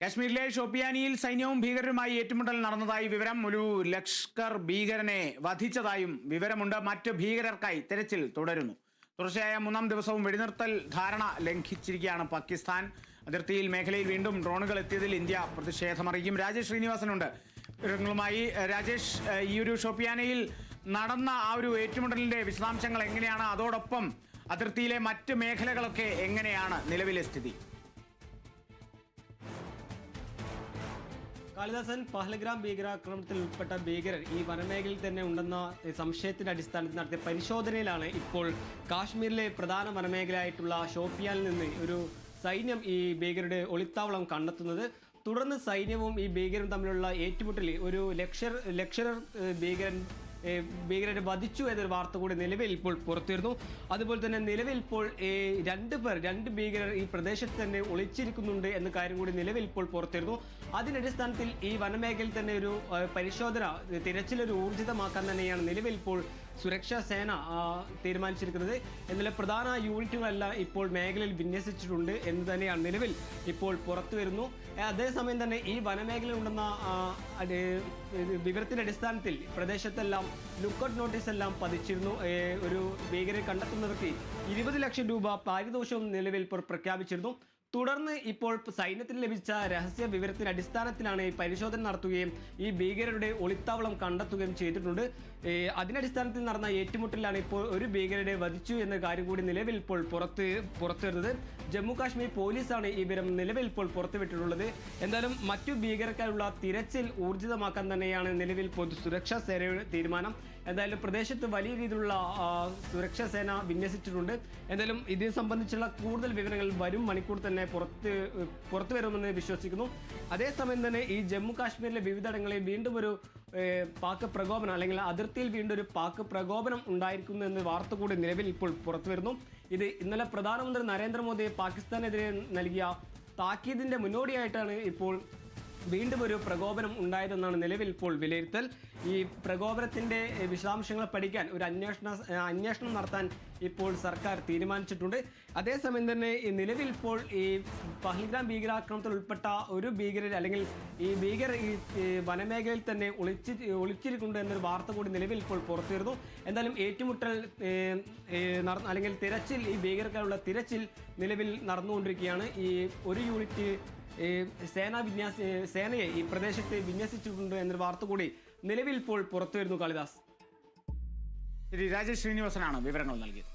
കശ്മീരിലെ ഷോപ്പിയാനിയിൽ സൈന്യവും ഭീകരരുമായി ഏറ്റുമുട്ടൽ നടന്നതായി വിവരം ഒരു ലഷ്കർ ഭീകരനെ വധിച്ചതായും വിവരമുണ്ട്. മറ്റ് ഭീകരർക്കായി തെരച്ചിൽ തുടരുന്നു. തുടർച്ചയായ മൂന്നാം ദിവസവും വെടിനിർത്തൽ ധാരണ ലംഘിച്ചിരിക്കുകയാണ് പാകിസ്ഥാൻ. അതിർത്തിയിൽ മേഖലയിൽ വീണ്ടും ഡ്രോണുകൾ എത്തിയതിൽ ഇന്ത്യ പ്രതിഷേധമറിയിക്കും. രാജേഷ് ശ്രീനിവാസനുണ്ട്. വിവരങ്ങളുമായി രാജേഷ് ഈ ഒരു ഷോപ്പിയാനയിൽ നടന്ന ആ ഒരു ഏറ്റുമുട്ടലിന്റെ വിശദാംശങ്ങൾ എങ്ങനെയാണ്? അതോടൊപ്പം അതിർത്തിയിലെ മറ്റ് മേഖലകളൊക്കെ എങ്ങനെയാണ് നിലവിലെ സ്ഥിതി? കാളിദാസൻ പഹൽഗ്രാം ഭീകരാക്രമണത്തിൽ ഉൾപ്പെട്ട ഭീകരർ ഈ വനമേഖലയിൽ തന്നെ ഉണ്ടെന്ന സംശയത്തിന്റെ അടിസ്ഥാനത്തിൽ നടത്തിയ പരിശോധനയിലാണ് ഇപ്പോൾ കാശ്മീരിലെ പ്രധാന വനമേഖലയായിട്ടുള്ള ഷോപ്പിയാനിൽ നിന്ന് ഒരു സൈന്യം ഈ ഭീകരരുടെ ഒളിത്താവളം കണ്ടെത്തുന്നത്. തുടർന്ന് സൈന്യവും ഈ ഭീകരും തമ്മിലുള്ള ഏറ്റുമുട്ടലിൽ ഒരു ലക്ഷർ ലക്ഷറർ ഏഹ്, ഭീകരൻ ഭീകരരെ വധിച്ചു എന്നൊരു വാർത്ത കൂടി നിലവിൽ ഇപ്പോൾ പുറത്തിരുന്നു അതുപോലെ തന്നെ നിലവിൽ ഇപ്പോൾ രണ്ട് പേർ രണ്ട് ഭീകരർ ഈ പ്രദേശത്ത് തന്നെ ഒളിച്ചിരിക്കുന്നുണ്ട് എന്ന കാര്യം കൂടി നിലവിൽ ഇപ്പോൾ പുറത്തിരുന്നു അതിന്റെ അടിസ്ഥാനത്തിൽ ഈ വനമേഖലയിൽ തന്നെ ഒരു പരിശോധന തിരച്ചിലൊരു ഊർജിതമാക്കാൻ തന്നെയാണ് നിലവിൽ ഇപ്പോൾ സുരക്ഷാ സേന തീരുമാനിച്ചിരിക്കുന്നത്. എന്നാൽ പ്രധാന യൂണിറ്റുകളെല്ലാം ഇപ്പോൾ മേഖലയിൽ വിന്യസിച്ചിട്ടുണ്ട് എന്ന് തന്നെയാണ് നിലവിൽ ഇപ്പോൾ പുറത്തു വരുന്നു. അതേസമയം തന്നെ ഈ വനമേഖലയിൽ ഉണ്ടെന്ന വിവരത്തിന്റെ അടിസ്ഥാനത്തിൽ പ്രദേശത്തെല്ലാം ലുക്കൌട്ട് നോട്ടീസ് എല്ലാം പതിച്ചിരുന്നു. ഒരു ഭീകരരെ കണ്ടെത്തുന്നവർക്ക് ഇരുപത് ലക്ഷം രൂപ പാരിതോഷവും നിലവിൽ പ്രഖ്യാപിച്ചിരുന്നു. തുടർന്ന് ഇപ്പോൾ സൈന്യത്തിന് ലഭിച്ച രഹസ്യ വിവരത്തിന്റെ അടിസ്ഥാനത്തിലാണ് ഈ പരിശോധന നടത്തുകയും ഈ ഭീകരരുടെ ഒളിത്താവളം കണ്ടെത്തുകയും ചെയ്തിട്ടുണ്ട്. അതിന്റെ അടിസ്ഥാനത്തിൽ നടന്ന ഏറ്റുമുട്ടലിലാണ് ഇപ്പോൾ ഒരു ഭീകരരെ വധിച്ചു എന്ന കാര്യം കൂടി നിലവിൽ ഇപ്പോൾ പുറത്ത് പുറത്തു വരുന്നത് ജമ്മു കാശ്മീർ പോലീസാണ് ഈ വിവരം നിലവിൽ ഇപ്പോൾ പുറത്തുവിട്ടിട്ടുള്ളത്. എന്തായാലും മറ്റു ഭീകരക്കാരുള്ള തിരച്ചിൽ ഊർജിതമാക്കാൻ തന്നെയാണ് നിലവിൽ പൊതു സുരക്ഷാ സേനയുടെ തീരുമാനം. എന്തായാലും പ്രദേശത്ത് വലിയ രീതിയിലുള്ള സുരക്ഷാ സേന വിന്യസിച്ചിട്ടുണ്ട്. എന്തായാലും ഇത് സംബന്ധിച്ചുള്ള കൂടുതൽ വിവരങ്ങൾ വരും മണിക്കൂർ തന്നെ പുറത്ത് പുറത്തു വരുമെന്ന് വിശ്വസിക്കുന്നു. അതേസമയം തന്നെ ഈ ജമ്മു കാശ്മീരിലെ വിവിധയിടങ്ങളിൽ വീണ്ടും ഒരു പാക്ക് പാക് പ്രകോപനം അല്ലെങ്കിൽ അതിർത്തിയിൽ വീണ്ടും ഒരു പാക് പ്രകോപനം ഉണ്ടായിരിക്കുന്നു എന്ന വാർത്ത കൂടി നിലവിൽ ഇപ്പോൾ പുറത്തു വരുന്നു. ഇത് ഇന്നലെ പ്രധാനമന്ത്രി നരേന്ദ്രമോദി പാകിസ്ഥാനെതിരെ നൽകിയ താക്കീതിന്റെ മുന്നോടിയായിട്ടാണ് ഇപ്പോൾ വീണ്ടും ഒരു പ്രകോപനം ഉണ്ടായതെന്നാണ് നിലവിൽ ഇപ്പോൾ വിലയിരുത്തൽ. ഈ പ്രകോപനത്തിന്റെ എഹ്, വിശദാംശങ്ങൾ പഠിക്കാൻ ഒരു അന്വേഷണ അന്വേഷണം നടത്താൻ ഇപ്പോൾ സർക്കാർ തീരുമാനിച്ചിട്ടുണ്ട്. അതേസമയം തന്നെ ഈ നിലവിൽ ഇപ്പോൾ ഈ പഹൽഗ്രാം ഭീകരാക്രമണത്തിൽ ഉൾപ്പെട്ട ഒരു ഭീകരർ അല്ലെങ്കിൽ ഈ ഭീകരർ ഈ വനമേഖലയിൽ തന്നെ ഒളിച്ച് ഒളിച്ചിരിക്കുന്നുണ്ട് എന്നൊരു വാർത്ത കൂടി നിലവിൽ ഇപ്പോൾ പുറത്തുവരുന്നു. എന്തായാലും ഏറ്റുമുട്ടൽ നടന്ന അല്ലെങ്കിൽ തിരച്ചിൽ ഈ ഭീകരക്കാരുള്ള തിരച്ചിൽ നിലവിൽ നടന്നുകൊണ്ടിരിക്കുകയാണ്. ഈ ഒരു യൂണിറ്റ് സേനാ വിന്യാസ സേനയെ ഈ പ്രദേശത്ത് വിന്യസിച്ചിട്ടുണ്ട് എന്നൊരു വാർത്ത കൂടി നിലവിൽ ഇപ്പോൾ പുറത്തു വരുന്നു കാളിദാസ്. ശ്രീ രാജേഷ് ശ്രീനിവാസനാണ് വിവരങ്ങൾ നൽകിയത്.